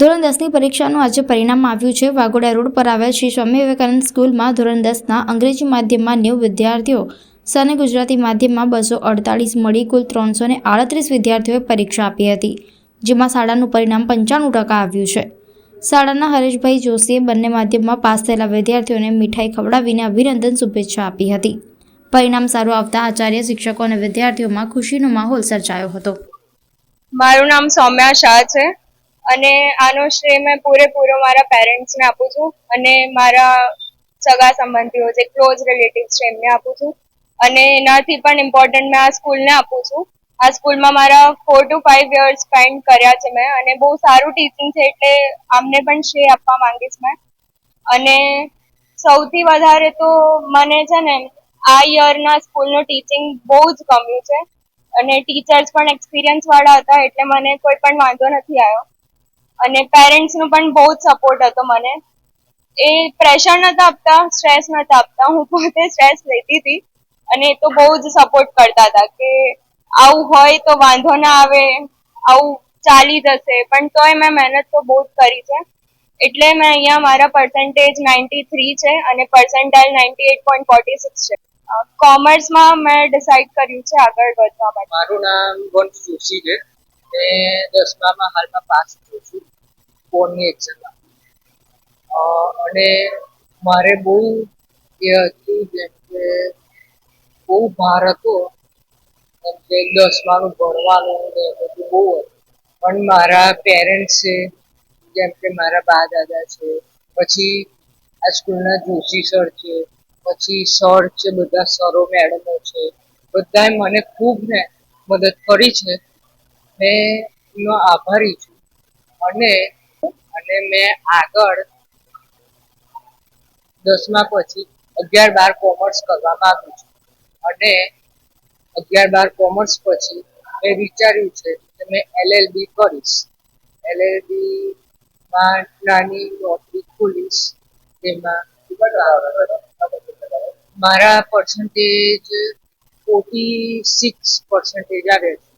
ધોરણ દસની પરીક્ષાનું આજે પરિણામ આવ્યું છે. વાઘોડા રોડ પર આવેલ શ્રી સ્વામી વિવેકાનંદ સ્કૂલમાં ધોરણ દસના અંગ્રેજી માધ્યમમાં નેવું વિદ્યાર્થીઓ, સને ગુજરાતી માધ્યમમાં બસો અડતાલીસ મળી કુલ ત્રણસો ને આડત્રીસ વિદ્યાર્થીઓએ પરીક્ષા આપી હતી, જેમાં શાળાનું પરિણામ પંચાણું ટકા આવ્યું છે. શાળાના હરેશભાઈ જોશીએ બંને માધ્યમમાં પાસ થયેલા વિદ્યાર્થીઓને મીઠાઈ ખવડાવીને અભિનંદન શુભેચ્છા આપી હતી. પરિણામ સારું આવતા આચાર્ય, શિક્ષકો અને વિદ્યાર્થીઓમાં ખુશીનો માહોલ સર્જાયો હતો. મારું નામ સૌમ્યા શાહ છે. અને આનો શ્રેય મેં પૂરેપૂરો મારા પેરેન્ટ્સને આપું છું અને મારા સગા સંબંધીઓ જે ક્લોઝ રિલેટિવ્સ છે એમને આપું છું. અને એનાથી પણ ઇમ્પોર્ટન્ટ મેં આ સ્કૂલને આપું છું. આ સ્કૂલમાં મારા four to five years spend કર્યા છે મેં અને બહુ સારું ટીચિંગ છે એટલે આમને પણ શ્રેય આપવા માંગીશ મેં. અને સૌથી વધારે તો મને છે ને આ યરના સ્કૂલનું ટીચિંગ બહુ જ ગમ્યું છે. અને ટીચર્સ પણ એક્સપિરિયન્સ વાળા હતા એટલે મને કોઈ પણ વાંધો નથી આવ્યો. અને પેરેન્ટ્સનો પણ બહુ જ સપોર્ટ હતો મને. એ પ્રેશર નતા આપતા સ્ટ્રેસ નતા આપતા. હું પોતે સ્ટ્રેસ લેતી હતી અને એ તો બહુ જ સપોર્ટ કરતા હતા કે આવું હોય તો વાંધો ના આવે, આવું ચાલી જશે. પણ તોય મેં મહેનત તો બહુ જ કરી છે. એટલે મેં અહીંયા મારા પર્સન્ટેજ નાઇન્ટી થ્રી છે અને percentile ninety eight point forty six છે કોમર્સમાં મેં ડિસાઇડ કર્યું છે આગળ વધવા માટે. મારું નામ વંશ જોશી છે. મેં દસમામાં હાલમાં પાસ થયો છું, બોર્ડની એક્ઝામમાં અને મારે બહુ એ હતું જેમ કે બહુ ભાર હતો જેમ કે દસમાનું ભણવાનું ને બધું બહુ હતું. પણ મારા પેરેન્ટ્સ છે, જેમ કે મારા બા દાદા છે, પછી આ સ્કૂલના જોશી સર છે, પછી સર છે, બધા સરો મેડમો છે, બધાએ મને ખૂબ ને મદદ કરી છે. એનો આભારી છું. અને અને મેં આગળ દસમા પછી અગિયાર બાર કોમર્સ કરવા માંગુ છું. અને અગિયાર બાર કોમર્સ પછી મેં વિચાર્યું છે કે મેં એલએલબી કરીશ. એલએલબીમાં નાની નોકરી ખોલીશ. તેમાં મારા પર્સન્ટેજ ફોર્ટી સિક્સ પર્સન્ટેજ આવે છે.